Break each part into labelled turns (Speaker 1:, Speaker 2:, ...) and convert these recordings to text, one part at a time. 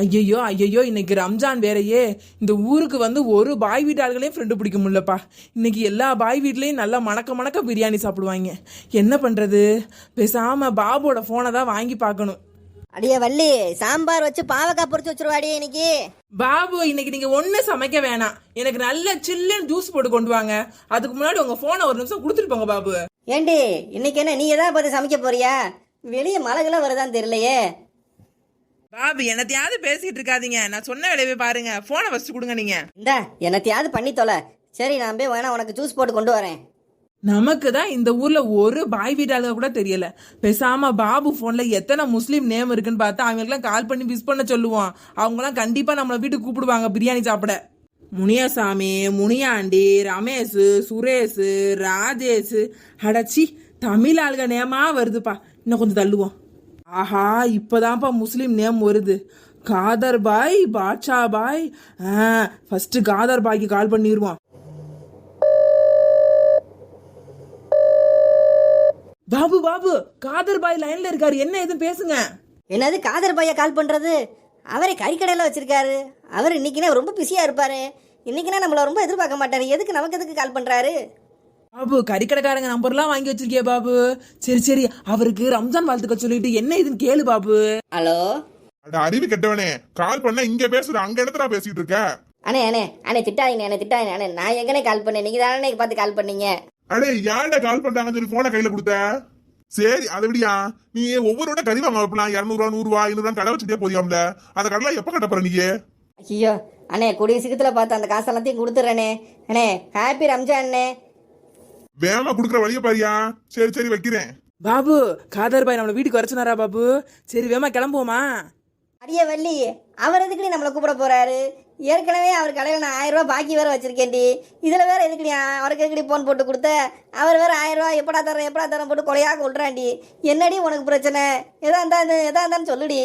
Speaker 1: ஐயையோ ஐயையோ இன்னைக்கு ரம்ஜான் வேறயே. இந்த ஊருக்கு வந்து ஒரு பாய் வீட்டு ஆளுகளையும் ஃப்ரெண்டு பிடிக்க முடியலப்பா. இன்னைக்கு எல்லா பாய் வீட்லயும் நல்லா மணக்க மணக்க பிரியாணி சாப்பிடுவாங்க. என்ன பண்றது? பேசாம பாபுவோட போனை தான் வாங்கி பார்க்கணும்.
Speaker 2: அடியே வள்ளி சாம்பார் வச்சு பாவக்காய் பொரிச்சு வச்சிருவாடி இன்னைக்கு.
Speaker 1: பாபு இன்னைக்கு நீங்க ஒண்ணு சமைக்க வேணாம். எனக்கு நல்ல சில்லுன்னு ஜூஸ் போட்டு கொண்டு வாங்க. அதுக்கு முன்னாடி உங்க போனை ஒரு நிமிஷம் கொடுத்துட்டு போங்க பாபு.
Speaker 2: ஏண்டி இன்னைக்கு என்ன நீ எதாவது பார்த்து சமைக்க போறியா? வெளியே மழைகளாம் வருதான்னு தெரியலையே.
Speaker 1: பாபு என்னத்தையாவது பேசிட்டு இருக்காதீங்க. நான் சொன்ன வேலையை பாருங்க. போனை ஃபர்ஸ்ட் கொடுங்க நீங்க.
Speaker 2: இந்தா என்னத்தையாவது பண்ணி தொலை. சரி நான் போய் வேணா உனக்கு ஜூஸ் போட்டு கொண்டு வரேன்.
Speaker 1: நமக்கு தான் இந்த ஊர்ல ஒரு பாய் வீட்டாளுங்க கூட தெரியல. பேசாம பாபு போன்ல எத்தனை முஸ்லீம் நேம் இருக்குன்னு பார்த்தா அவங்களுக்குலாம் கால் பண்ணி விஷ் பண்ண சொல்லுவோம் அவங்கலாம் கண்டிப்பா நம்மள வீட்டுக்கு கூப்பிடுவாங்க பிரியாணி சாப்பிட. முனியாசாமி முனியாண்டி ரமேஷ் சுரேஷ் ராஜேஷ். அடச்சி தமிழ் ஆளுக நேமா வருதுப்பா. இன்னும் கொஞ்சம் தள்ளுவோம். ஆஹா இப்போதான்ப்பா முஸ்லீம் நேம் வருது. காதர் பாய் பாட்ஷா பாய். ஃபஸ்ட்டு காதர் பாய்க்கு கால் பண்ணிடுவோம் பாபு பாபு காதர் பாய் லைன்ல இருக்காரு. என்ன எதுவும் பேசுங்க.
Speaker 2: என்னது காதர் பாயை கால் பண்ணுறது அவரை கறிக்கடையில் வச்சிருக்காரு. அவர் இன்னைக்குனா ரொம்ப பிஸியாக இருப்பாரு. இன்னைக்குன்னா நம்மளை ரொம்ப எதிர்பார்க்க மாட்டாரு. எதுக்கு நமக்கு எதுக்கு கால் பண்ணுறாரு
Speaker 1: பாபு கறிக்கடைக்காரங்க நம்பர்லாம் வாங்கி வச்சிருக்கிய பாபு. சரி சரி அவருக்கு ரம்ஜான் வாழ்த்துக்கள் சொல்லிட்டு என்ன இதுன்னு கேளு பாபு.
Speaker 2: ஹலோ?
Speaker 3: அட அறிவு கெட்டவனே. கால் பண்ணா இங்க பேசுற அங்க இடத்துல பேசிட்டு இருக்க?
Speaker 2: அண்ணே அண்ணே அண்ணே திட்டாதீங்க அண்ணே திட்டாதீங்க அண்ணே. நான் எங்கனே கால் பண்ணேன்? நீங்க தானே பார்த்து கால் பண்ணீங்க?
Speaker 3: அடே யார்ட கால் பண்றாங்கன்னு சொல்லி போனை கையில கொடுத்த? சரி அதை விடியா. நீ ஒவ்வொரு கறி வாங்க வைப்பலாம். இரநூறுவா நூறுவா ஐநூறுவா கடை வச்சுட்டே போதியாம்ல அந்த கடைலாம் எப்ப கட்ட போற நீ?
Speaker 2: ஐயோ அண்ணே கூடிய சீக்கிரத்தில் பார்த்து அந்த காசு எல்லாத்தையும் கொடுத்துட்றேனே அண்ணே ஹாப்பி ரம்ஜான் அண்ணே.
Speaker 3: வேகமா குடுக்குற வழிய பாரியா? சரி சரி வைக்கிறேன்.
Speaker 1: பாபு காதர் பாய் நம்மள வீட்டுக்கு வரச்சுனாரா பாபு? சரி வேமா கிளம்புவோமா?
Speaker 2: அடியே வள்ளி அவர் எதுக்குடி நம்மளை கூப்பிட போறாரு? ஏற்கனவே அவர் கடையில் நான் ஆயிரம் ரூபாய் பாக்கி வேற வச்சிருக்கேன்டி. இதில் வேற எதுக்குடி அவருக்கு எதுக்குடி ஃபோன் போட்டு கொடுத்த? அவர் வேற ஆயிரம் ரூபாய் எப்படா தரேன் எப்படா தரேன் போட்டு கொலையாக கொள்றாண்டி என்னடி உனக்கு பிரச்சனை? எதா இருந்தா எதா இருந்தாலும் சொல்லுடி.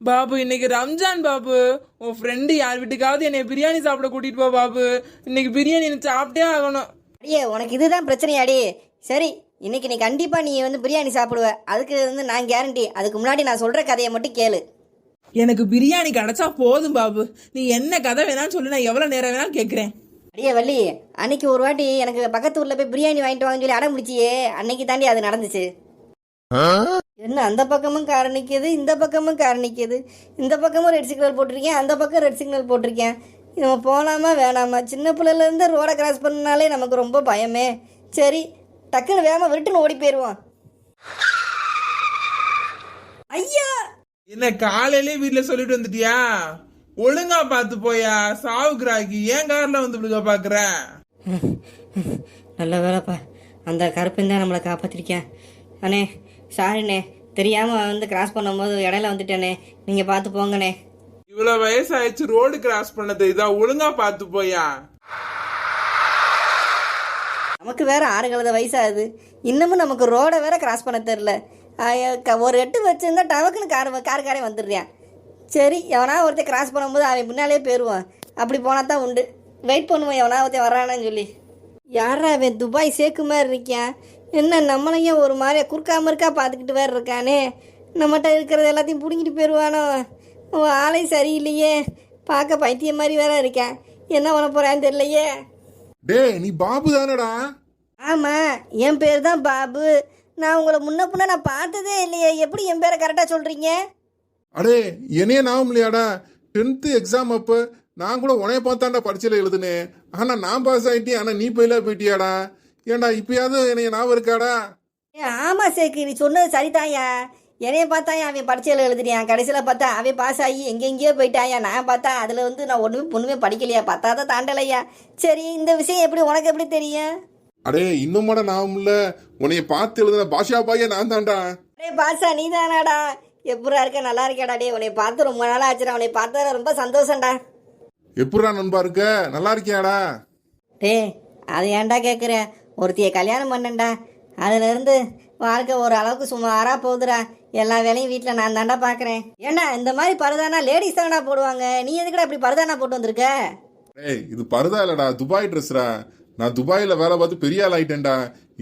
Speaker 1: பாபு இன்னைக்கு ரம்ஜான் பாபு. உன் ஃப்ரெண்டு யார் வீட்டுக்காவது என்னை பிரியாணி சாப்பிட கூட்டிட்டு போ பாபு. இன்னைக்கு பிரியாணி எனக்கு சாப்பிட்டே ஆகணும்.
Speaker 2: அடியே உனக்கு இதுதான் பிரச்சனையாடி சரி இன்னைக்கு நீ கண்டிப்பா நீ வந்து பிரியாணி சாப்பிடுவ. அதுக்கு வந்து நான் கேரண்டி அதுக்கு முன்னாடி நான் சொல்ற கதையை மட்டும் கேளு.
Speaker 1: எனக்கு பிரியாணி கிடைச்சா போதும் பாபு. நீ என்ன கதை வேணாலும் சொல்லு நான் எவ்வளவு நேரம் வேணாலும் கேட்குறேன்.
Speaker 2: அடியே வள்ளி அன்னைக்கு ஒரு வாட்டி எனக்கு பக்கத்து ஊர்ல போய் பிரியாணி வாங்கிட்டு வாங்கன்னு சொல்லி அடம் முடிச்சியே அன்னைக்கு தாண்டி அது நடந்துச்சு. என்ன அந்த பக்கமும் கார் நிற்கிது இந்த பக்கமும் கார் நிற்கிது இந்த பக்கமும் ரெட் சிக்னல் போட்டிருக்கேன் அந்த பக்கம் ரெட் சிக்னல் போட்டிருக்கேன். நம்ம போகலாமா வேணாமா? சின்ன பிள்ளைலேருந்து ரோடை கிராஸ் பண்ணனாலே நமக்கு ரொம்ப பயமே. சரி டக்குன்னு வேகமாக விருட்டுன்னு ஓடி போயிடுவோம் ஐயா!
Speaker 1: என்ன காலையிலே வீட்ல சொல்லிட்டு வந்துட்டியா? ஒழுங்கா பார்த்து போயா? சாவுக்குறாக்கி ஏன் கார்ல வந்து விழுக பாக்குற
Speaker 2: நல்ல வேலைப்பா. அந்த கருப்பன் தான் நம்மளை காப்பாற்றிருக்கேன் அண்ணே சாரிண்ணே தெரியாமல் வந்து கிராஸ் பண்ணும்போது இடையில வந்துட்டேனே. நீங்கள் பார்த்து போங்கண்ணே.
Speaker 1: இவ்வளவு வயசாயிடுச்சு ரோடு கிராஸ் பண்ணது இதா ஒழுங்கா பார்த்து போயா?
Speaker 2: நமக்கு வேற ஆறு கலத வயசாகுது. இன்னமும் நமக்கு ரோடை வேற கிராஸ் பண்ண தெரில ஒரு எட்டு வச்சிருந்தா டவக்குன்னு கார் கார் காரே வந்துடுறான். சரி எவனா ஒருத்தன் கிராஸ் பண்ணும்போது அவன் முன்னாலே போயிடுவான் அப்படி போனால் தான் உண்டு. வெயிட் பண்ணுவோம் எவனா ஒருத்தன் வரானான்னு சொல்லி. யாரா அவன் துபாய் சேர்க்கு மாதிரி இருக்கியான்? என்ன நம்மளையும் ஒரு மாதிரி குறுக்காம இருக்கா பார்த்துக்கிட்டு வேற இருக்கானே? நம்மகிட்ட இருக்கிறது எல்லாத்தையும் பிடுங்கிட்டு போயிடுவானோ உன் ஆளே சரியில்லையே. பார்க்க பைத்தியம் மாதிரி வேற இருக்கேன். என்ன பண்ண போறான்னு தெரியலையே.
Speaker 3: டேய் நீ பாபு தானடா?
Speaker 2: ஆமாம் என் பேர் தான் பாபு. நான் உங்களை முன்ன பின்ன நான் பார்த்ததே இல்லையே. எப்படி என் பேரை கரெக்டாக சொல்கிறீங்க
Speaker 3: அடே என்னைய ஞாபகம் இல்லையாடா? டென்த்து எக்ஸாம் அப்ப நான் கூட உனைய பார்த்தாண்டா பரீட்சையில எழுதுனேன் ஆனா நான் பாஸ் ஆயிட்டேன். ஆனா நீ போயில போயிட்டியாடா? ஏன்டா இப்பயாவது என்னைய ஞாபகம் இருக்காடா?
Speaker 2: ஏ ஆமாம் சேக்கு நீ சொன்னது சரிதாயா என்னைய பார்த்தாயா? அவன் பரீட்சையில் எழுதுறியான் கடைசியில் பார்த்தா அவன் பாஸ் ஆகி எங்கெங்கேயோ போயிட்டாயா? நான் பார்த்தா அதில் வந்து நான் ஒன்றுமே பொண்ணுமே படிக்கலையா? பார்த்தாதான் தாண்டலையா? சரி இந்த விஷயம் எப்படி உனக்கு எப்படி தெரியும்?
Speaker 3: அடே இன்னுமாடா ஞாபகம் இல்ல. உன்னைய பார்த்து எழுதுன பாஷா பாய நான் தான்டா.
Speaker 2: டே பாசா நீ தானாடா. எப்படா இருக்க? நல்லா இருக்கேடா டே உன்னை பார்த்து ரொம்ப நாள் ஆச்சுடா. உன்னை பார்த்ததுல ரொம்ப சந்தோஷம்டா.
Speaker 3: எப்படிடா நண்பா இருக்க? நல்லா இருக்கியாடா?
Speaker 2: டேய் அது ஏன்டா கேட்குற ஒருத்திய கல்யாணம் பண்ணேன்டா. அதுலேருந்து வாழ்க்கை ஒரு அளவுக்கு சுமாராக போகுதுடா. எல்லா வேலையும் வீட்டில் நான் தாண்டா பார்க்குறேன் ஏண்டா இந்த மாதிரி பருதானா லேடிஸ் தானடா போடுவாங்க? நீ எதுக்குடா இப்படி பருதானா போட்டு வந்திருக்க?
Speaker 3: ஏய் இது பருதா இல்லடா. துபாய் ட்ரெஸ்ரா நான் துபாயில் வேலை பார்த்து பெரிய ஆள் ஆயிட்டேன்டா.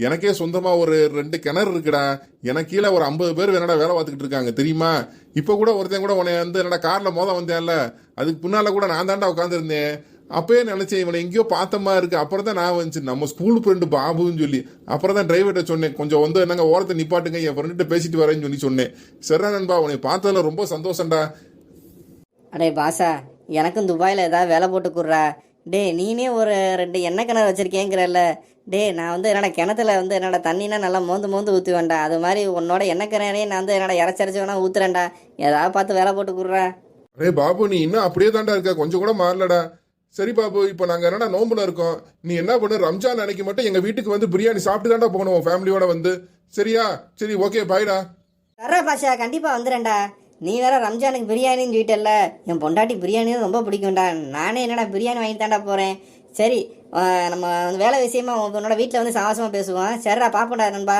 Speaker 3: எனக்கே சொந்தமாக ஒரு ரெண்டு கிணறு இருக்குடா. எனக்கு கீழே ஒரு ஐம்பது பேர் என்னடா வேலை பார்த்துக்கிட்டு இருக்காங்க தெரியுமா? இப்போ கூட ஒருத்தன் கூட உன்னை வந்து என்னடா காரில் மோத வந்தேன்ல. அதுக்கு பின்னால் கூட நான் தாண்டா உட்காந்துருந்தேன் அப்பயே நினைச்சேன் இவனை எங்கேயோ பார்த்தமா இருக்கு. அப்புறம் தான் நான் வந்துச்சு. நம்ம ஸ்கூல் ஃப்ரெண்டு பாபுன்னு சொல்லி. அப்புறம் தான் டிரைவர்கிட்ட சொன்னேன். கொஞ்சம் வந்து என்னங்க ஓரத்தை நிப்பாட்டுங்க. என் ஃப்ரெண்ட்ட பேசிட்டு வரேன்னு சொல்லி சொன்னேன். சரிடா நண்பா உன்னை பார்த்ததுல ரொம்ப சந்தோஷம்டா.
Speaker 2: அடே பாஷா எனக்கும் துபாயில் ஏதாவது வேலை போட்டு கொடுறா. டே நீனே ஒரு ரெண்டு எண்ணெய் கிணறு வச்சிருக்கேங்கிறல்ல. டே நான் வந்து என்னோட கிணத்துல வந்து என்னோட தண்ணினா நல்லா மோந்து மோந்து ஊற்றுவேன்டா அது மாதிரி உன்னோட எண்ணெய் கிணறையும் நான் வந்து என்னோட இறச்சரிச்சு வேணா ஊத்துறேன்டா. ஏதாவது பார்த்து வேலை போட்டு கொடுறா.
Speaker 3: அரே பாபு நீ இன்னும் அப்படியே தாண்டா இருக்க. கொஞ்சம் கூட மாறலடா. சரி பாபு இப்போ நாங்க என்னடா நோம்புல இருக்கோம்? நீ என்ன பண்ணு? ரம்ஜான் அன்னைக்கு மட்டும் எங்க வீட்டுக்கு வந்து பிரியாணி சாப்பிட்டு தாண்டா போகணும் உன் ஃபேமிலியோட வந்து. சரியா? சரி ஓகே பாய்டா
Speaker 2: தர்றா பாஷா கண்டிப்பாக வந்துடுறேன்டா. நீ வேற ரம்ஜானுக்கு பிரியாணின்னு சொல்லிட்டல்ல என் பொண்டாட்டி பிரியாணி ரொம்ப பிடிக்கும்டா. நானே என்னடா பிரியாணி வாங்கி தாண்டா போகிறேன் சரி நம்ம வந்து வேலை விஷயமா உன் உன்னோட வீட்டில் வந்து சாவாசமாக பேசுவோம். சரிடா பாப்போண்டா நண்பா.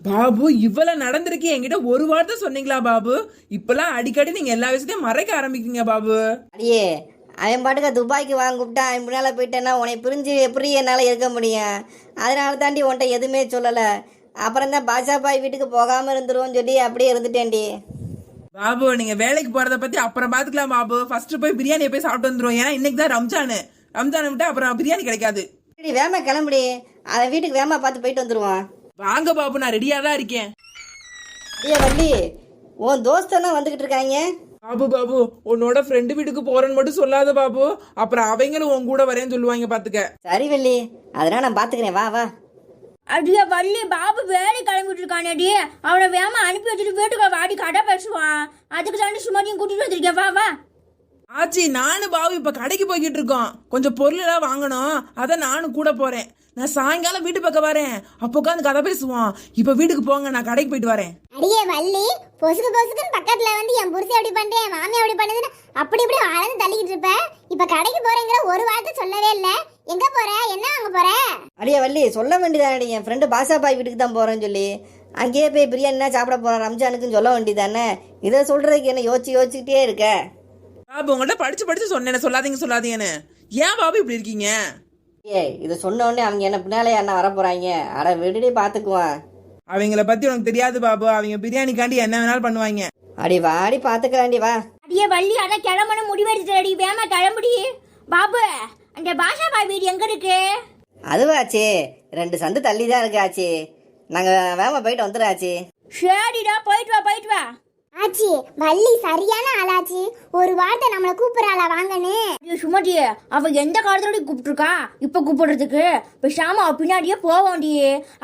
Speaker 1: பாபு இவ்வளவு நடந்திருக்கு. என்கிட்ட ஒரு வார்த்தை சொன்னீங்களா பாபு? இப்பெல்லாம் அடிக்கடி நீங்க எல்லா விஷயத்தையும் மறைக்க ஆரம்பிக்கீங்க பாபு.
Speaker 2: அடியே அவன் பாட்டுக்க துபாய்க்கு வாங்க கூப்பிட்டா அவன் முன்னால் போயிட்டேன்னா உன்னை பிரிஞ்சு எப்படி என்னால் இருக்க முடியும்? அதனால தாண்டி உன்ட்ட எதுவுமே சொல்லலை. அப்புறம் தான் பாஷா பாய் வீட்டுக்கு போகாமல் இருந்துருவோம்னு சொல்லி அப்படியே இருந்துட்டேன்டி.
Speaker 1: பாபு நீங்க வேலைக்கு போறத பத்தி அப்புறம் பாத்துக்கலாம் பாபு. ஃபர்ஸ்ட் போய் பிரியாணியை போய் சாப்பிட்டு வந்துருவோம். ஏன்னா இன்னைக்கு தான் ரம்ஜானு. ரம்ஜானை விட்டு அப்புறம் பிரியாணி கிடைக்காது.
Speaker 2: சரி வேமா கிளம்புடி. அவன் வீட்டுக்கு வேமா பார்த்து போயிட்டு வந்துருவான்.
Speaker 1: வாங்க பாபு நான் ரெடியா தான் இருக்கேன்.
Speaker 2: ஐயா வள்ளி உன் தோஸ்தெல்லாம் வந்துக்கிட்டு இருக்காங்க?
Speaker 1: பாபு பாபு உன்னோட ஃப்ரெண்டு வீட்டுக்கு போறேன்னு மட்டும் சொல்லாத பாபு. அப்புறம் அவங்களும் உன் கூட வரேன்னு சொல்லுவாங்க பாத்துக்க.
Speaker 2: சரி வள்ளி. அதெல்லாம் நான் பார்த்துக்கிறேன் வா வா.
Speaker 4: அடியே வள்ளி பாபு வேலை கிளம்பிட்டு இருக்கானே அடி அவனை வேமா அனுப்பி வச்சுட்டு வீட்டுக்கு வாடி கடை பேசுவான். அதுக்கு தாண்டி சுமதியும் கூட்டிட்டு வந்திருக்கேன் வா வா.
Speaker 1: ஆச்சி நானும் பாபு இப்ப கடைக்கு போய்கிட்டு இருக்கோம். கொஞ்சம் பொருள் எல்லாம் வாங்கணும். அதான் நானும் கூட போறேன். நான் சாயங்காலம் வீட்டு பக்கம் வரேன். அப்போ உட்காந்து கதை பேசுவோம் இப்ப வீட்டுக்கு போங்க நான் கடைக்கு போயிட்டு வரேன்.
Speaker 5: அடியே வள்ளி பொசுக்கு பொசுக்குன்னு பக்கத்துல வந்து என் புருஷன் எப்படி பண்றேன் என் மாமியா எப்படி பண்ணுதுன்னு அப்படி இப்படி அளந்து தள்ளிக்கிட்டு இருப்ப. இப்ப கடைக்கு போறேங்கிற ஒரு வார்த்தை சொல்லவே இல்ல. எங்க போற? என்ன வாங்க போற?
Speaker 2: அடியே வள்ளி சொல்ல வேண்டியதானடி என் ஃப்ரெண்டு பாஷா பாய் வீட்டுக்கு தான் போகிறேன்னு சொல்லி. அங்கேயே போய் பிரியாணினா சாப்பிட போகிறேன் ரம்ஜானுக்குன்னு சொல்ல வேண்டியதானே? இதை சொல்கிறதுக்கு என்ன யோசிச்சு யோசிச்சுக்கிட்டே இருக்க?
Speaker 1: பாபு உங்கள்ட்ட படிச்சு படிச்சு சொன்னேன் சொல்லாதீங்க சொல்லாதீங்கன்னு. ஏன் பாபு இப்படி இருக்கீங்க?
Speaker 2: ஏய் இதை சொன்ன உடனே அவங்க என்ன பின்னாலே என்ன வர போகிறாங்க அட விடுடி பார்த்துக்குவான்
Speaker 1: அவங்கள பத்தி உனக்கு தெரியாது பாபு. அவங்க பிரியாணிக்காண்டி என்ன வேணாலும் பண்ணுவாங்க.
Speaker 2: அடி வாடி பார்த்துக்கலாண்டி வா.
Speaker 4: அடியே வள்ளி அதான் கிளம்பணும் முடிவெடுத்துடி வேமா கிளம்புடி. பாபு அந்த பாஷா பாய் வீடு எங்க இருக்கு?
Speaker 2: அதுவாச்சு. ரெண்டு சந்து தள்ளி தான் இருக்காச்சு நாங்கள் வேகமாக போயிட்டு வந்துடாச்சு
Speaker 4: சரிடா போயிட்டு வா போயிட்டு வா.
Speaker 5: ஆச்சி வள்ளி சரியான ஆளாச்சு. ஒரு வார்த்தை நம்மள கூப்பிடுறாளா வாங்கன்னு.
Speaker 4: ஐயோ சுமதி அவ எந்த காலத்தோட கூப்பிட்டுருக்கா? இப்ப கூப்பிடுறதுக்கு? பேசாம அவ பின்னாடியே போவோம்டி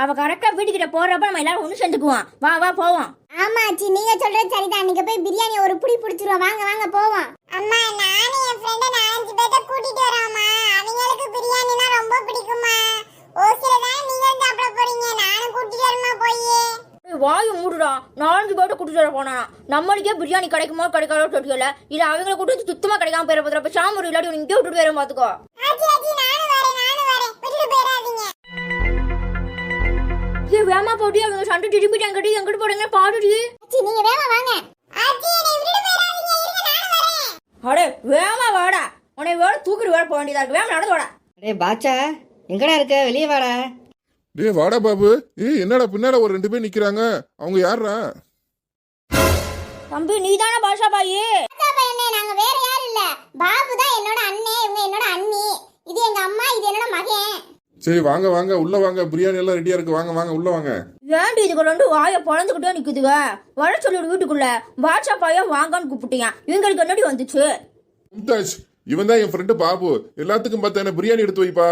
Speaker 4: அவ கரெக்டா வீட்டுக்கிட்ட போறப்ப நம்ம எல்லாரும் ஒண்ணு சேர்ந்துக்குவோம். வா வா போவோம்.
Speaker 5: ஆமா ஆச்சி நீங்க சொல்றது சரிதான். நீங்க போய் பிரியாணி ஒரு புடி பிடிச்சிருவோம் வாங்க வாங்க போவோம். அம்மா நானும் என் ஃப்ரெண்ட நாலஞ்சு பேர்த்த கூட்டிட்டு வரோம்மா. அவங்களுக்கு பிரியாணினா ரொம்ப பிடிக்குமா ஓசில தான் நீங்க சாப்பிட போறீங்க. நானும் கூட்டிட்டு வரமா போய்.
Speaker 4: வாயை மூடுடா. நாலஞ்சு பேர்ட்ட கூட்டிட்டு வர போனா நம்மளுக்கே பிரியாணி கிடைக்குமோ கிடைக்காதோ தெரியல. இல்ல அவங்கள கூட்டிட்டு சுத்தமா கிடைக்காம போயிட போதுற அப்ப சாமூர் இல்லாட்டி இங்கே விட்டுட்டு வர பாத்துக்கோ. வேமா போட்டி அவங்க சண்டை திரும்பிட்டு எங்கிட்ட எங்கிட்டு போடுங்க பாடுடி.
Speaker 5: ஆச்சி நீங்க வேகமா வாங்க.
Speaker 4: அடே வேமா வாடா. உன்னை வேற தூக்கிட்டு வேற போக வேண்டியதா இருக்கு. வேமா நடந்து வாடா.
Speaker 2: டேய் பாச்சா எங்கடா இருக்க? வெளியே வாடா.
Speaker 3: டேய் வாடா பாபு. ஏய் என்னடா பின்னால ஒரு ரெண்டு பேர் நிக்கிறாங்க? அவங்க யாரா
Speaker 4: தம்பி நீ தானே பாஷா பாயி?
Speaker 5: நாங்க வேற யாரும் இல்ல. பாபு தான் என்னோட அண்ணே இவங்க என்னோட அண்ணி. இது எங்க அம்மா இது என்னோட மகன்.
Speaker 3: சரி வாங்க வாங்க. உள்ள வாங்க. பிரியாணி எல்லாம் ரெடியா இருக்கு. வாங்க வாங்க. உள்ள வாங்க.
Speaker 4: ஏன்டி இதுக்கு ரெண்டு வாயை பொழந்துக்கிட்டே நிக்குதுங்க? வர சொல்லிடு வீட்டுக்குள்ள. பாட்ஷா பாயா வாங்கன்னு கூப்பிட்டீங்க. இவங்களுக்கு என்னடி வந்துச்சு?
Speaker 3: மும்தாஜ் இவன் தான் என் ஃப்ரெண்டு பாபு. எல்லாத்துக்கும் பார்த்தா என்ன பிரியாணி எடுத்து வைப்பா?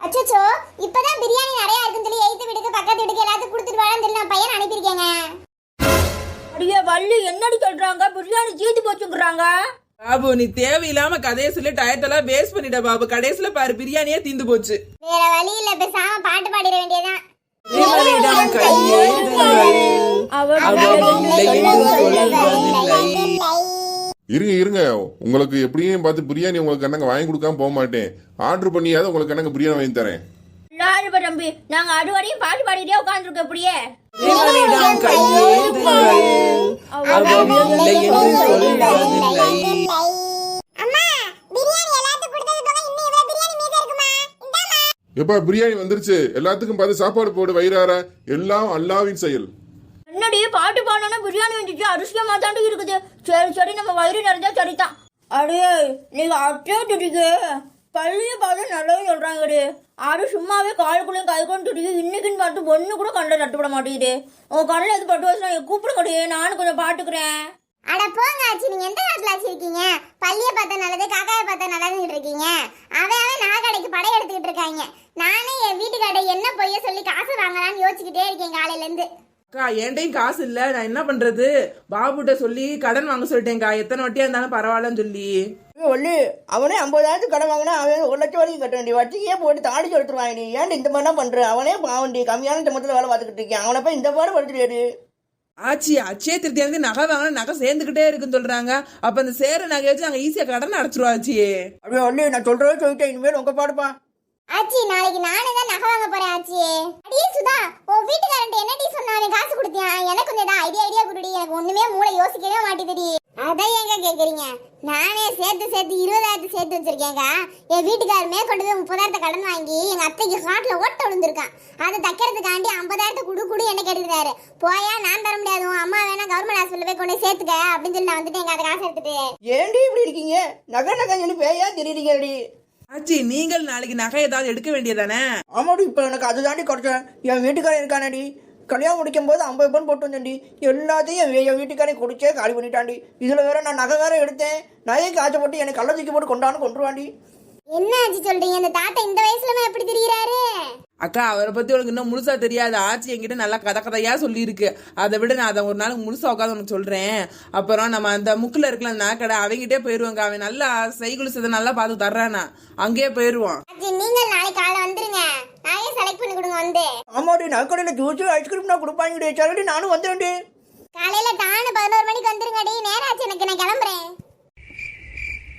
Speaker 5: அச்சச்சோ இப்பதான் பிரியாணி நிறைய இருக்குன்னு சொல்லி எய்த்து வீட்டுக்கு பக்கத்து வீட்டுக்கு எல்லாத்துக்கும் கொடுத்துட்டு வரேன்னு சொல்லி நான் பையன் அனுப்பியிருக்கேங்க
Speaker 4: அடியே வள்ளி என்னடி சொல்றாங்க பிரியாணி தீத்து போச்சுங்கிறாங்க
Speaker 1: பாபு நீ தேவையில்லாம கதையை சொல்லி டயத்தெல்லாம் வேஸ்ட் பண்ணிட்ட பாபு கடைசியில பாரு பிரியாணியே தீந்து போச்சு
Speaker 5: வேற வழி இல்ல பேசாம பாட்டு பாடிட வேண்டியதான்
Speaker 1: தேவனிடம் கையேந்துங்கள்.
Speaker 3: இருங்க இருங்க. உங்களுக்கு எப்படியும் பார்த்து பிரியாணி உங்களுக்கு என்னங்க வாங்கி கொடுக்காம போக மாட்டேன். ஆர்டர் பண்ணியாவது உங்களுக்கு என்னங்க பிரியாணி வாங்கி தரேன்.
Speaker 4: தம்பி நாங்க அது வரையும் பாட்டு பாடிட்டே உட்காந்துருக்கோம் இப்படியே
Speaker 3: எப்பா பிரியாணி வந்துருச்சு. எல்லாத்துக்கும் பார்த்து சாப்பாடு போடு வயிறார. எல்லாம் அல்லாவின் செயல்.
Speaker 4: என்னடி பாட்டு பாடணும்னா பிரியாணி வந்துச்சு. அரிசியா மாதாண்டு இருக்குது. சரி சரி நம்ம வயிறு நிறைஞ்சா சரிதான். அடே நீங்க அப்படியே துடிக்கு. பள்ளியை பார்த்து நல்லவே சொல்றாங்கடி. ஆறு சும்மாவே காலுக்குள்ளேயும் கை துடிக்கு. இன்னைக்குன்னு பார்த்து ஒண்ணு கூட கண்ணில் நட்டுப்பட மாட்டேங்குது. உன் கண்ணில் எது பட்டு வச்சு நான் கூப்பிடுங்கடி. நானும் கொஞ்சம் பாட்டுக்கிறேன்
Speaker 5: அட போங்க ஆச்சு. நீங்க எந்த காலத்துல ஆச்சு இருக்கீங்க? பள்ளிய பார்த்தா நல்லது காக்காய பார்த்தா நல்லதுன்னு இருக்கீங்க அவன் அவன் கடைக்கு எடுத்துக்கிட்டு இருக்காங்க. நானே என் வீட்டுக்கார என்ன பொய்ய சொல்லி காசு வாங்கலாம்னு யோசிச்சுக்கிட்டே இருக்கேன் காலையில இருந்து
Speaker 1: அக்கா என்கிட்டயும் காசு இல்ல. நான் என்ன பண்றது? பாபுட்ட சொல்லி கடன் வாங்க சொல்லிட்டேன்க்கா எத்தனை வட்டியா இருந்தாலும் பரவாயில்லன்னு சொல்லி.
Speaker 6: ஒல்லி அவனே ஐம்பதாயிரத்துக்கு கடன் வாங்கினா அவன் ஒரு லட்சம் வரைக்கும் கட்ட வேண்டிய வட்டியே போட்டு தாடி எடுத்துருவாங்க நீ. ஏன்டி இந்த மாதிரிலாம் பண்ற? அவனே பாவண்டி கம்மியான சம்பளத்தில் வேலை பார்த்துக்கிட்டு இருக்கேன் அவனை போய் இந்த மாதிரி படுத்துறியாரு
Speaker 1: ஆச்சி அச்சே திருத்தி வந்து நகை வாங்கினா நகை சேர்ந்துக்கிட்டே இருக்குன்னு சொல்றாங்க. அப்ப அந்த சேர நகை வச்சு நாங்க ஈஸியா கடன் அடைச்சிருவோம் ஆச்சியே.
Speaker 6: அப்படியே ஒல்லி நான் சொல்றதே சொல்லிட்டேன். இனிமேல் உங்க பாடுப்பா.
Speaker 5: ஆச்சி நாளைக்கு நானே தான் நகை வாங்க போறேன் ஆச்சி. அடியே சுதா உன் வீட்டுக்காரன்ட்ட என்னடி சொன்னா காசு கொடுத்தியா? எனக்கு கொஞ்சம் ஏதாவது ஐடியா ஐடியா கொடுடி. எனக்கு ஒண்ணுமே மூளை யோசிக்கவே மாட்டேதுடி. அதான் ஏங்க கேக்குறீங்க? நானே சேர்த்து சேர்த்து இருபதாயிரத்து சேர்த்து வச்சிருக்கேங்க. என் வீட்டுக்காரமே கொண்டு போய் முப்பதாயிரத்தை கடன் வாங்கி எங்க அத்தைக்கு ஹாட்ல ஓட்ட விழுந்திருக்கான். அதை தைக்கிறதுக்காண்டி ஐம்பதாயிரத்தை குடு குடு என்ன கேட்டுருக்காரு போயா நான் தர முடியாது. உன் அம்மா வேணா கவர்மெண்ட் ஹாஸ்பிட்டல் போய் கொண்டு சேர்த்துக்க அப்படின்னு சொல்லி நான் வந்துட்டு எங்க அதை காசு எடுத்துட்டு.
Speaker 6: ஏன்டி இப்படி இருக்கீங்க? நகை நகை பேயா தெரியுறீங்க
Speaker 1: ஆச்சி நீங்கள் நாளைக்கு நகை ஏதாவது எடுக்க வேண்டியதானே
Speaker 6: ஆமாடி இப்போ எனக்கு அதுதாண்டி குறைச்சேன் என் வீட்டுக்காரன் இருக்கானடி. கல்யாணம் முடிக்கும் போது ஐம்பது பவுன் போட்டு வந்தேன்டி. எல்லாத்தையும் என் என் குடிச்சே காலி பண்ணிட்டாண்டி இதில் வேற நான் நகை வேற எடுத்தேன். நகைக்கு போட்டு எனக்கு கள்ள தூக்கி போட்டு கொண்டான்னு கொண்டுருவாண்டி
Speaker 5: என்ன ஆச்சு சொல்றீங்க? இந்த தாத்தா இந்த வயசுலமா எப்படி தெரியுறாரு?
Speaker 1: அக்கா அவரை பத்தி உனக்கு இன்னும் முழுசா தெரியாது. ஆச்சி என்கிட்ட நல்லா கதை கதையா சொல்லியிருக்கு. அதை விட நான் அதை ஒரு நாள் முழுசா உட்காந்து உனக்கு சொல்றேன். அப்புறம் நம்ம அந்த முக்குல இருக்கல நாக்கடை அவங்கிட்டே போயிருவாங்க அவன் நல்லா சைக்கிள் சதை நல்லா பார்த்து தர்றானா. அங்கேயே போயிருவான்.
Speaker 5: நீங்கள் நாளைக்கு காலைல வந்துருங்க. நானே செலக்ட் பண்ணி கொடுங்க வந்து.
Speaker 6: ஆமாடி நகைக்கடையில் ஜூஸ் ஐஸ்கிரீம் நான் கொடுப்பாங்கடி. சரி நானும் வந்துடுறேன்டி.
Speaker 5: காலையில டானு பதினோரு மணிக்கு வந்துருங்கடி. நேரம் ஆச்சு எனக்கு நான் கிளம்புறேன்.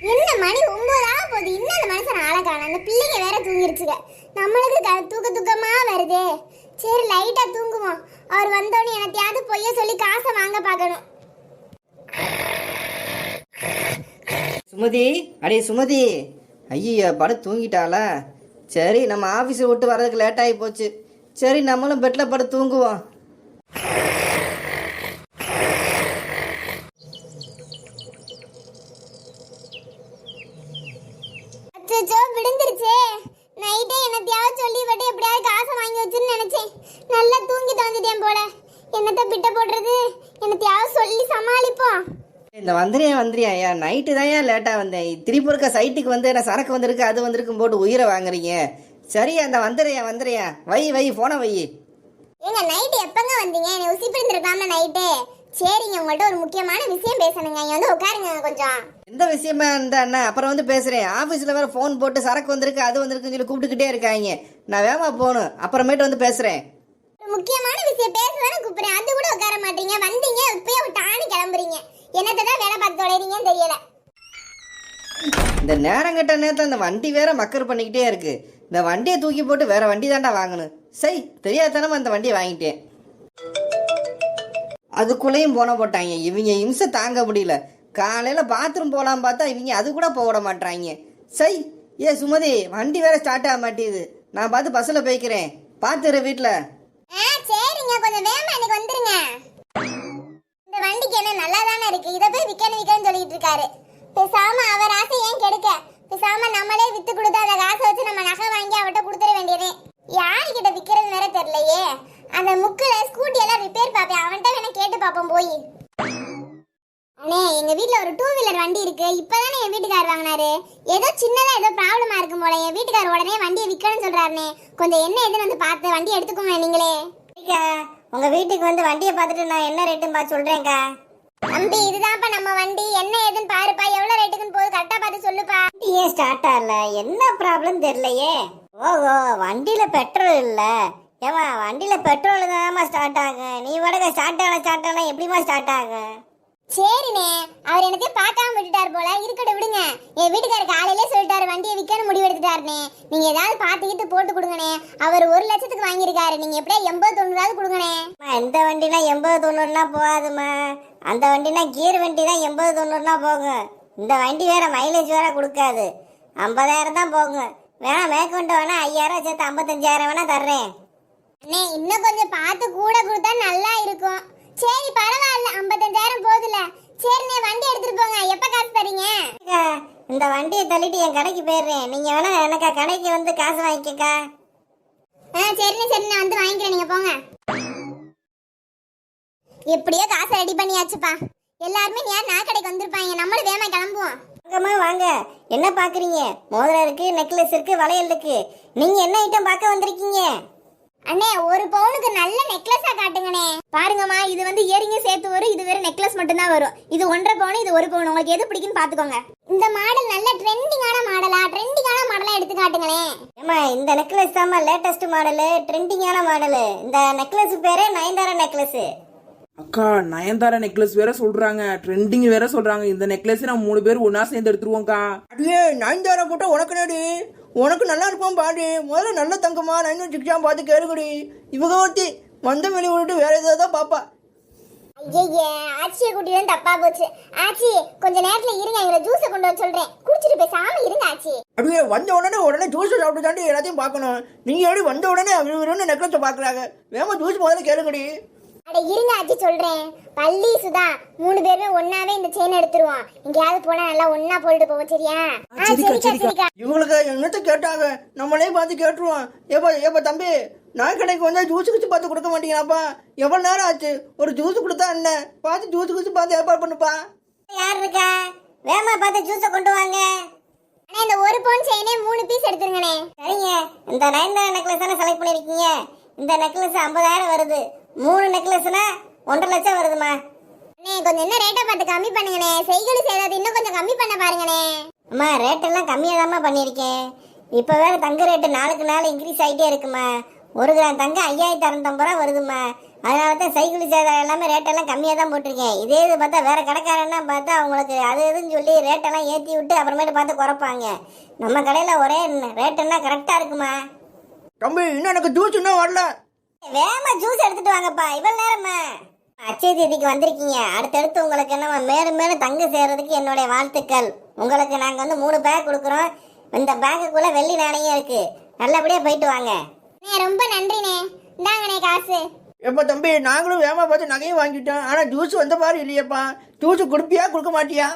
Speaker 5: என்ன மணி? ஒன்பதாக போகுது. இன்னும் அந்த மனுஷன் ஆளை காணும். அந்த பிள்ளைங்க வேற தூங்கிருச்சுங்க. நம்மளுக்கு க- தூக்க தூக்கமாக வருதே. சரி லைட்டாக தூங்குவோம். அவர் வந்தோடனே எனத்தையாவது பொய்ய சொல்லி காசை வாங்க பார்க்கணும்.
Speaker 2: சுமதி அடே சுமதி. ஐயா படம் தூங்கிட்டாளா? சரி நம்ம ஆஃபீஸை விட்டு வர்றதுக்கு லேட் ஆகி போச்சு. சரி நம்மளும் பெட்டில் படம் தூங்குவோம்
Speaker 5: அச்சோ விழுந்துருச்சே நைட்டே என்னத்தையாவது சொல்லி விட்டு எப்படியாவது காசை வாங்கி வச்சுன்னு நினைச்சேன் நல்லா தூங்கி தொலைஞ்சிட்டேன் போல என்னத்த பிட்ட போடுறது என்னத்தையாவது சொல்லி சமாளிப்போம்
Speaker 2: இந்த வந்துறியா வந்துறியா ஐயா நைட்டு தான் ஏன் லேட்டாக வந்தேன். திருப்பி இருக்க சைட்டுக்கு வந்து என்ன சரக்கு வந்திருக்கு அது வந்திருக்கும் போட்டு உயிரை வாங்குறீங்க. சரி அந்த வந்துறியா வந்துறியா வை வை போன வை.
Speaker 5: ஏங்க நைட்டு எப்பங்க வந்தீங்க? என்னை உசிப்பு இருந்திருக்காம நைட்டு சரிங்க உங்கள்ட்ட ஒரு முக்கியமான விஷயம் பேசணுங்க. இங்க வந்து உட்காருங்க கொஞ்சம்.
Speaker 2: எந்த விஷயமா இருந்தா அண்ணா அப்புறம் வந்து பேசுகிறேன் ஆஃபீஸில் வேறு ஃபோன் போட்டு சரக்கு வந்திருக்கு அது வந்திருக்குன்னு சொல்லி கூப்பிட்டுக்கிட்டே இருக்காங்க. நான் வேகமா போகணும். அப்புறமேட்டு வந்து பேசுகிறேன்
Speaker 5: முக்கியமான விஷயம் பேசதானே கூப்பிடுறேன். அது கூட உட்கார மாட்டீங்க. வந்தீங்க இப்பயே டானு கிளம்புறீங்க. என்னத்தை தான் வேலை பார்த்து தொலைறீங்கன்னு தெரியல.
Speaker 2: இந்த நேரம் கெட்ட நேரத்தில் இந்த வண்டி வேற மக்கர் பண்ணிக்கிட்டே இருக்கு. இந்த வண்டியை தூக்கி போட்டு வேற வண்டி தான்டா வாங்கணும். சரி தெரியாதனமா அந்த வண்டியை வாங்கிட்டேன். அதுக்குள்ளேயும் போன போட்டாங்க. இவங்க இம்சை தாங்க முடியல. காலையில் பாத்ரூம் போகலாம் பார்த்தா இவங்க அது கூட போக விட மாட்டாங்க சை ஏ சுமதி வண்டி வேற ஸ்டார்ட் ஆக மாட்டேங்குது. நான் பார்த்து பஸ்ஸில் போய்க்கிறேன். பார்த்துரு வீட்டில்
Speaker 5: சரிங்க. கொஞ்சம் வேகமா எனக்கு வந்துருங்க. தானே இருக்கு. இதை போய் விக்கணும் விக்கணும் சொல்லிட்டு இருக்காரு. பேசாம அவர் ஆசை ஏன் கெடுக்க? பேசாம நம்மளே வித்து கொடுத்து அந்த காசை வச்சு நம்ம நகை வாங்கி அவட்ட கொடுத்துட வேண்டியதே. யாருக்கிட்ட விக்கிறது வேற தெரியலையே. அந்த முக்குல ஸ்கூட்டி எல்லாம் ரிப்பேர் பார்ப்பேன். அவன்கிட்ட வேணா கேட்டு பார்ப்போம் போய். அண்ணே எங்க வீட்ல ஒரு டூ வீலர் வண்டி இருக்கு. இப்பதானே என் வீட்டுக்கார் வாங்கினாரு. ஏதோ சின்னதா ஏதோ ப்ராப்ளமா இருக்கும் போல. என் வீட்டுக்கார் உடனே வண்டியை விற்கணும்னு சொல்றாருனே கொஞ்சம் என்ன ஏதுன்னு வந்து பார்த்து வண்டி எடுத்துக்கோங்க நீங்களே. உங்க வீட்டுக்கு வந்து வண்டியை பார்த்துட்டு நான் என்ன ரேட்டுன்னு பார்த்து சொல்றேன்க்கா. தம்பி இதுதான்ப்பா நம்ம வண்டி. என்ன ஏதுன்னு பாருப்பா. எவ்வளவு ரேட்டுக்குன்னு போது கரெக்டா பார்த்து சொல்லுப்பா.
Speaker 7: ஏன் ஸ்டார்ட் ஆகல என்ன ப்ராப்ளம் தெரியலையே? ஓஹோ வண்டியில பெட்ரோல் இல்ல. ஏமா வண்டியில பெட்ரோல் தான்மா ஸ்டார்ட் ஆகும். நீ வடக்க ஸ்டார்ட் ஆகல ஸ்டார்ட் ஆகல எப்படிமா ஸ்டார்ட் ஆகும்?
Speaker 5: சரிண்ணே. அவர் எனக்கு பார்க்காம விட்டுட்டாரு போல. இருக்கட்டும் விடுங்க. என் வீட்டுக்காரர் காலையிலே சொல்லிட்டாரு வண்டியை விற்கணும் முடிவு எடுத்துட்டாருண்ணே. நீங்க ஏதாவது பார்த்துக்கிட்டு போட்டு கொடுங்கண்ணே. அவர் ஒரு லட்சத்துக்கு வாங்கியிருக்காரு. நீங்க எப்படியா எண்பது தொண்ணூறாவது கொடுங்கண்ணே
Speaker 7: இந்த வண்டினா எண்பது தொண்ணூறுலாம் போகாதும்மா. அந்த வண்டினா கீர் வண்டி தான் எண்பது தொண்ணூறுலாம் போகும் இந்த வண்டி வேற மைலேஜ் வேற கொடுக்காது. ஐம்பதாயிரம் தான் போகும் வேணா மேற்கொண்டு வேணா ஐயாயிரம் சேர்த்து ஐம்பத்தஞ்சாயிரம் வேணா தர்றேன்.
Speaker 5: அண்ணே இன்னும் கொஞ்சம் பார்த்து கூட கொடுத்தா நல்லா இருக்கும். சரி பரவாயில்ல. ஐம்பத்தஞ்சாயிரம் போதுல சரிண்ணே வண்டி எடுத்துட்டு போங்க. எப்ப காசு தரீங்க?
Speaker 7: இந்த வண்டியை தள்ளிட்டு என் கடைக்கு போயிடுறேன். நீங்க வேணா எனக்கு கடைக்கு வந்து காசு வாங்கிக்கக்கா.
Speaker 5: ஆ சரிண்ணே சரிண்ணே வந்து வாங்கிக்கிறேன். நீங்க போங்க. எப்படியோ காசை ரெடி பண்ணியாச்சுப்பா. எல்லாருமே நேரம் நான் கடைக்கு வந்திருப்பாங்க. நம்மளும் வேமா கிளம்புவோம்.
Speaker 7: வாங்கம்மா வாங்க. என்ன பாக்குறீங்க? மோதிரம் இருக்கு நெக்லஸ் இருக்கு வளையல் இருக்கு. நீங்க என்ன ஐட்டம் பார்க்க வந்திருக்கீங்க?
Speaker 5: அண்ணே ஒரு பவுனுக்கு நல்ல நெக்லஸா காட்டுங்கண்ணே. பாருங்கம்மா இது வந்து இயரிங்க சேர்த்து வரும். இது வெறும் நெக்லஸ் மட்டும்தான் வரும். இது ஒன்றரை பவுன் இது ஒரு பவுன். உங்களுக்கு எது பிடிக்குன்னு பாத்துக்கோங்க இந்த மாடல் நல்ல ட்ரெண்டிங்கான மாடலா ட்ரெண்டிங்கான மாடலா எடுத்து காட்டுங்களேன்
Speaker 7: ஏமா இந்த நெக்லஸ் தாம்மா லேட்டஸ்ட் மாடலு ட்ரெண்டிங்கான மாடலு இந்த நெக்லஸ் பேரே நயன்தாரா நெக்லஸ்
Speaker 1: அக்கா நயன்தாரா நெக்லஸ் வேற சொல்றாங்க. ட்ரெண்டிங் வேற சொல்றாங்க. இந்த நெக்லஸ் நம்ம மூணு பேர் ஒன்னா சேர்ந்து எடுத்துருவோம்க்கா.
Speaker 6: அடியே நயன்தாரா போட்டா உனக்கு நேடி உனக்கு நல்லா இருக்கும் பாடி. முதல்ல நல்ல தங்கமா நைன் சிக்ஸாம் பார்த்து கேளுக்குடி இவங்க ஒருத்தி வந்த வெளி விட்டுட்டு வேற ஏதாவது தான் பாப்பா.
Speaker 5: ஐயே ஆச்சியை கூட்டிட்டு தப்பா போச்சு. ஆச்சி கொஞ்ச நேரத்துல இருங்க எங்களை ஜூஸை கொண்டு வர சொல்றேன். குடிச்சிட்டு பேசாம இருங்க ஆச்சி.
Speaker 6: அப்படியே வந்த உடனே உடனே ஜூஸ் சாப்பிட்டு தாண்டி எல்லாத்தையும் பார்க்கணும். நீங்க எப்படி வந்த உடனே அவங்க நெக்லஸ் பார்க்குறாங்க. வேமா ஜூஸ் முதல்ல கேளுங்கடி.
Speaker 5: அட இருங்க ஆச்சி சொல்றேன். பள்ளி சுதா மூணு பேருமே ஒன்னாவே இந்த செயின் எடுத்துருவோம். எங்கேயாவது போனா நல்லா ஒன்னா போட்டு போவோம் சரியா?
Speaker 1: சரிக்கா,
Speaker 5: சரிக்கா
Speaker 6: இவங்களுக்கு என்னத்த கேட்டாங்க? நம்மளே பார்த்து கேட்டுருவோம். ஏப்பா ஏப்பா தம்பி நான் கடைக்கு வந்தா ஜூஸ் குச்சி பார்த்து கொடுக்க மாட்டீங்களாப்பா? எவ்வளோ நேரம் ஆச்சு? ஒரு ஜூஸ் கொடுத்தா என்ன? பார்த்து ஜூஸ் குச்சி பார்த்து ஏற்பாடு பண்ணுப்பா.
Speaker 7: யார் இருக்கா? வேமா பார்த்து ஜூஸை கொண்டு வாங்க.
Speaker 5: அண்ணா இந்த ஒரு பவுன் செயினே மூணு பீஸ் எடுத்துருங்கண்ணே.
Speaker 7: சரிங்க. இந்த நயன்தாரா நெக்லஸ் தானே செலக்ட் பண்ணிருக்கீங்க இந்த நெக்லஸ் ஐம்பதாயிரம் வருது. மூணு நெக்லஸ்னா ஒன்றரை லட்சம் வருதுமா
Speaker 5: அண்ணே கொஞ்சம் என்ன ரேட்டை பார்த்து கம்மி பண்ணுங்கண்ணே. செய்கூலி சேதாரத்தை இன்னும் கொஞ்சம் கம்மி பண்ண பாருங்கண்ணே.
Speaker 7: அம்மா ரேட்டெல்லாம் கம்மியாக பண்ணியிருக்கேன். இப்போ வேற தங்க ரேட்டு நாளுக்கு நாள் இன்க்ரீஸ் ஆகிட்டே இருக்குமா ஒரு கிராம் தங்கம் ஐயாயிரத்தி அறநூத்தம்பது ரூபா வருதுமா அதனால தான் சைக்கிள் சேதாரம் எல்லாமே ரேட்டெல்லாம் கம்மியாக தான் போட்டிருக்கேன். இதே இது பார்த்தா வேற கடைக்காரன்னா பார்த்தா அவங்களுக்கு அது இதுன்னு சொல்லி ரேட்டெல்லாம் ஏற்றி விட்டு அப்புறமேட்டு பார்த்து குறைப்பாங்க. நம்ம கடையில் ஒரே ரேட்டெல்லாம் கரெக்டாக இருக்குமா?
Speaker 6: தம்பி இன்னும் எனக்கு ஜூஸ் இன்னும் வரல.
Speaker 7: வேகமா ஜூஸ் எடுத்துட்டு வாங்கப்பா. இவ்வளவு நேரமா? அச்சய தேதிக்கு வந்திருக்கீங்க. அடுத்தடுத்து உங்களுக்கு என்ன மேலும் மேலும் தங்க சேர்றதுக்கு என்னுடைய வாழ்த்துக்கள். உங்களுக்கு நாங்க வந்து மூணு பேக் கொடுக்குறோம். இந்த பேக்குக்குள்ள வெள்ளி நாணயம் இருக்கு. நல்லபடியா போயிட்டு வாங்க.
Speaker 5: ரொம்ப நன்றிண்ணே. இந்தாங்கண்ணே காசு.
Speaker 6: ஏப்பா தம்பி நாங்களும் வேமா பார்த்து நகையும் வாங்கிட்டோம். ஆனால் ஜூஸ் வந்த மாதிரி இல்லையேப்பா. ஜூஸ் கொடுப்பியா கொடுக்க மாட்டியா?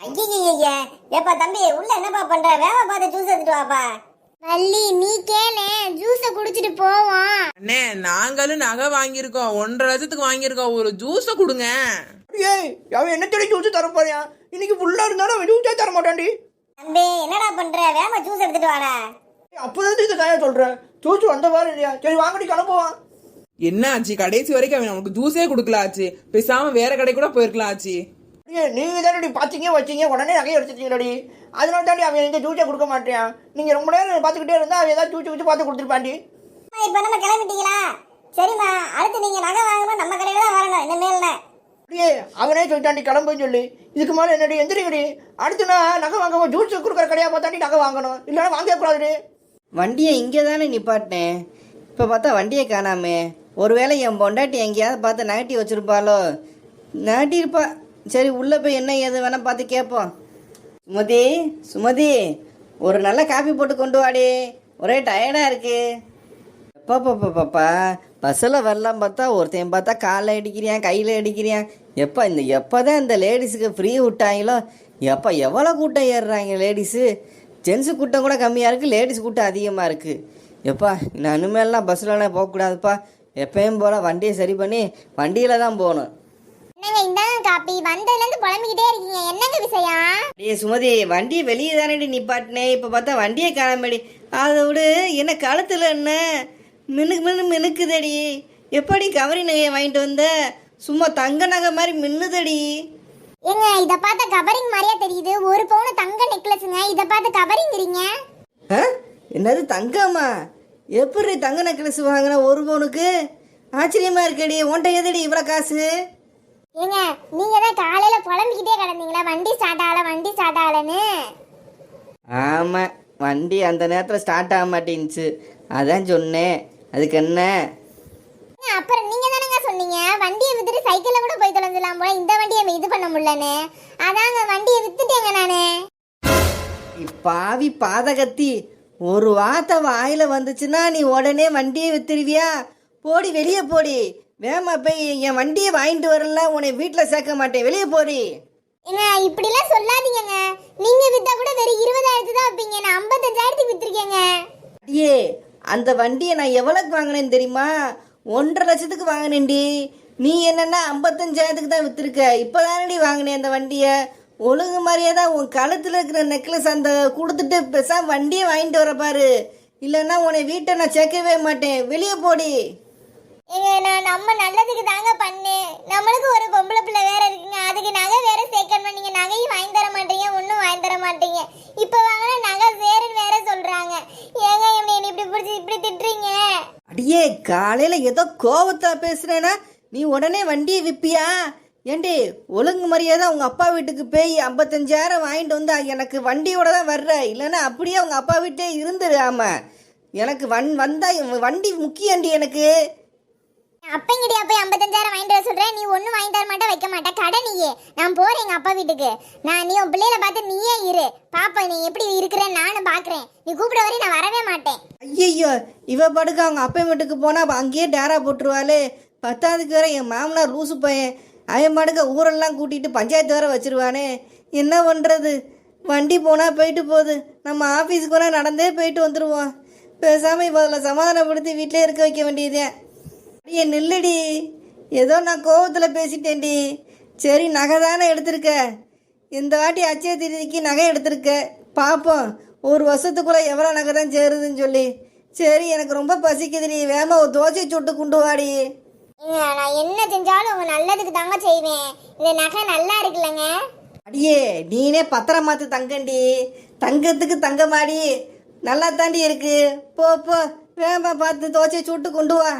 Speaker 7: ஐயா ஏப்பா தம்பி உள்ள என்னப்பா பண்ற? வேகமா பார்த்து ஜூஸ் எடுத்துட்டு வாப்பா.
Speaker 5: வள்ளி நீ கேளு. ஜூஸை குடிச்சிட்டு போவோம்.
Speaker 1: அண்ணே நாங்களும் நகை வாங்கியிருக்கோம். ஒன்றரை லட்சத்துக்கு வாங்கியிருக்கோம். ஒரு ஜூஸை கொடுங்க.
Speaker 6: ஏய் அவன் என்ன தேடி ஜூஸ் தர போறியா இன்னைக்கு ஃபுல்லாக இருந்தாலும் அவன் ஜூஸே தர மாட்டான்டி.
Speaker 7: தம்பி என்னடா பண்ற? வேகமா ஜூஸ் எடுத்துட்டு வாடா.
Speaker 6: அப்போதான் இது கையா சொல்கிறேன் ஜூஸ் வந்த மாதிரி இல்லையா? சரி வாங்கடி கிளம்புவான்
Speaker 1: என்ன ஆச்சு? கடைசி வரைக்கும் அவன் நமக்கு ஜூஸே கொடுக்கல ஆச்சு. பேசாம வேற கடை கூட போயிருக்கலாம் ஆச்சு
Speaker 6: ஏய் நீங்க தானடி பார்த்தீங்க வச்சீங்க உடனே நகையை எடுத்துட்டீங்களடி. அதனால தாண்டி அவன் எந்த ஜூஸே கொடுக்க மாட்டேன். நீங்க ரொம்ப நேரம் பார்த்துக்கிட்டே இருந்தா அவன் ஏதாவது ஜூஸ் வச்சு பார்த்து கொடுத்துருப்பாண்டி
Speaker 7: அம்மா, இப்ப நம்ம கிளம்பிட்டீங்களா? சரிம்மா அடுத்து நீங்க நகை வாங்கணும் நம்ம கடையில தான் வரணும் இனிமேல்
Speaker 6: அப்படியே அவனே சொல்லிட்டாண்டி கிளம்புன்னு சொல்லி. இதுக்கு மேலே என்னடி எந்திரிக்கடி அடுத்து நான் நகை வாங்க ஜூஸ் கொடுக்குற கடையாக பார்த்தாண்டி நகை வாங்கணும். இல்லைன்னா வாங்கவே கூடாதுடி.
Speaker 2: வண்டியை இங்கே தானே நிப்பாட்டினேன் இப்போ பார்த்தா வண்டியை காணாமே. ஒருவேளை என் பொண்டாட்டி எங்கேயாவது பார்த்து நகட்டி வச்சிருப்பாளோ? நகட்டி இருப்பா சரி உள்ளே போய் என்ன ஏது வேணால் பார்த்து கேட்போம் சுமதி சுமதி ஒரு நல்ல காஃபி போட்டு கொண்டு வாடி. ஒரே டயர்டாக இருக்கு. பாப்பா பாப்பா பஸ்ஸில் வரலாம் பார்த்தா ஒருத்தையும் பார்த்தா காலில் அடிக்கிறியான் கையில் அடிக்கிறியான் எப்போ இந்த எப்போ தான் இந்த லேடிஸுக்கு ஃப்ரீ விட்டாங்களோ எப்போ எவ்வளோ கூட்டம் ஏறுறாங்க லேடிஸு ஜென்ஸு கூட்டம் கூட கம்மியாக இருக்குது லேடிஸ் கூட்டம் அதிகமாக இருக்குது எப்பா நான் இனிமேல்லாம் பஸ்ஸில் போகக்கூடாதுப்பா. எப்பயும் போல் வண்டியை சரி பண்ணி வண்டியில் தான் போகணும்.
Speaker 5: என்னங்க இந்தாங்க காப்பி வந்ததுல இருந்து புலம்பிக்கிட்டே இருக்கீங்க. என்னங்க விஷயம்?
Speaker 2: டேய் சுமதி வண்டியை வெளியே தானடி நிப்பாட்டினேன் இப்போ பார்த்தா வண்டியை காணாமடி. அதை விடு என்ன கழுத்தில் என்ன? மினுக்கு மின்னு மினுக்குதடி. எப்படி கவரி நகையை வாங்கிட்டு வந்த? சும்மா தங்க நகை மாதிரி மின்னுதடி.
Speaker 5: ஏங்க இத பார்த்தா கவரிங் மாதிரியா தெரியுது. ஒரு பவுன் தங்க நெக்லஸுங்க. இத பார்த்து கவரிங்கிறீங்க?
Speaker 2: ஆ? என்னது தங்கம்மா? எப்படி தங்க நெக்லஸ் வாங்கின ஒரு பவுனுக்கு? ஆச்சரியமா இருக்கடி. உன்ட்ட எதடி இவ்வளோ காசு?
Speaker 5: ஏங்க நீங்க தான் காலையில புலம்பிக்கிட்டே கிடந்தீங்களா? வண்டி ஸ்டார்ட் ஆகல வண்டி ஸ்டார்ட் ஆகலன்னு.
Speaker 2: ஆமாம் வண்டி அந்த நேரத்தில் ஸ்டார்ட் ஆக மாட்டேங்குச்சு அதான் சொன்னேன். அதுக்கு என்ன?
Speaker 5: அப்புறம் நீங்க தானங்க சொன்னீங்க? வண்டியை வித்துட்டு சைக்கிள்ல கூட போய் தொலைஞ்சிடலாம் போல. இந்த வண்டியை இது பண்ண முடியலன்னு. அதாங்க வண்டியை வித்துட்டேங்க நானு.
Speaker 2: பாவி பாதகத்தி ஒரு வார்த்தை வாயில வந்துச்சுன்னா நீ உடனே வண்டியை வித்துருவியா போடி வெளியே போடி. வேமா போய் என் வண்டியை வாங்கிட்டு வரல உன்னை வீட்டில் சேர்க்க மாட்டேன். வெளியே போடி.
Speaker 5: ஏங்க இப்படிலாம் சொல்லாதீங்கங்க. நீங்க வித்தா கூட வெறும் இருபதாயிரத்து தான் வைப்பீங்க. நான் ஐம்பத்தஞ்சாயிரத்துக்கு வித்திருக்கேங்க.
Speaker 2: அடியே அந்த வண்டியை நான் எவ்வளோக்கு வாங்கினேன்னு தெரியுமா? ஒன்றரை லட்சத்துக்கு வாங்கினேன்டி. நீ என்னன்னா ஐம்பத்தஞ்சாயிரத்துக்கு தான் விற்றுருக்க இப்போ தானடி வாங்கினேன் அந்த வண்டியை. ஒழுங்கு மாதிரியே தான் உன் கழுத்தில் இருக்கிற நெக்லஸ் அந்த கொடுத்துட்டு பெருசாக வண்டியை வாங்கிட்டு வர பாரு. இல்லைன்னா உன்னை வீட்டை நான் சேர்க்கவே மாட்டேன். வெளியே போடி.
Speaker 5: ஏங்க நான் நம்ம நல்லதுக்கு தாங்க பண்ணேன். நம்மளுக்கு ஒரு பொம்பளை பிள்ளை வேற இருக்குங்க. அதுக்கு நகை வேற சேர்க்கணும் நீங்க நகையும் வாங்கி தர மாட்டீங்க ஒன்றும் வாங்கி தர மாட்டீங்க. இப்போ வாங்கினா நகை வேறுன்னு வேற சொல்றாங்க. ஏங்க என்னை இப்படி பிடிச்சி இப்படி திட்டுறீங்க?
Speaker 2: அடியே காலையில் ஏதோ கோவத்தை பேசுகிறேன்னா நீ உடனே வண்டியை விற்பியா ஏண்டி ஒழுங்கு மரியாதை உங்க அப்பா வீட்டுக்கு போய் ஐம்பத்தஞ்சாயிரம் வாங்கிட்டு வந்து எனக்கு வண்டியோட தான் வர்ற. இல்லைன்னா அப்படியே உங்கள் அப்பா வீட்டே இருந்துரு ஆமாம் எனக்கு வன் வந்தா வண்டி முக்கியண்டி எனக்கு.
Speaker 5: அப்பங்கிட்டயா போய் ஐம்பத்தஞ்சாயிரம் வாங்கிட்டு வர சொல்கிறேன் நீ ஒன்றும் வாங்கி தர மாட்டேன் வைக்க மாட்டேன் கடை நீயே. நான் போகிறேன் எங்கள் அப்பா வீட்டுக்கு. நான் நீ உன் பிள்ளையில பார்த்து நீயே இரு. பாப்பா நீ எப்படி இருக்கிறேன்னு நானும் பார்க்குறேன் நீ கூப்பிட வரையும் நான் வரவே மாட்டேன்.
Speaker 2: ஐயையோ இவ படுக்க அவங்க அப்பா வீட்டுக்கு போனால் அங்கேயே டேரா போட்டுருவாளே. பத்தாவதுக்கு வேற என் மாமனார் லூசு பையன். அவன் படுக்க ஊரெல்லாம் கூட்டிட்டு பஞ்சாயத்து வேற வச்சிருவானே. என்ன பண்ணுறது வண்டி போனால் போயிட்டு போகுது. நம்ம ஆஃபீஸுக்கு போனா நடந்தே போயிட்டு வந்துடுவோம் பேசாமல் இப்போ அதில் சமாதானப்படுத்தி வீட்டிலே இருக்க வைக்க வேண்டியதே அடியே நில்லுடி. ஏதோ நான் கோவத்தில் பேசிட்டேன்டி. சரி நகை தானே எடுத்திருக்க. இந்த வாட்டி அச்சய திருதிக்கு நகை எடுத்திருக்க. பார்ப்போம் ஒரு வருஷத்துக்குள்ளே எவ்வளோ நகை தான் சேருதுன்னு சொல்லி. சரி எனக்கு ரொம்ப பசிக்குதுடி. வேமா ஒரு தோசை சுட்டு கொண்டு வாடி.
Speaker 5: ஏங்க, நான் என்ன செஞ்சாலும் உங்க நல்லதுக்கு தாங்க செய்வேன். இந்த நகை நல்லா இருக்குல்லங்க.
Speaker 2: அடியே நீனே பத்திரம் மாத்து தங்கண்டி. தங்கத்துக்கு தங்கமாடி. நல்லா தாண்டி இருக்கு. போ போ வேமா பார்த்து தோசை சுட்டு கொண்டு வா.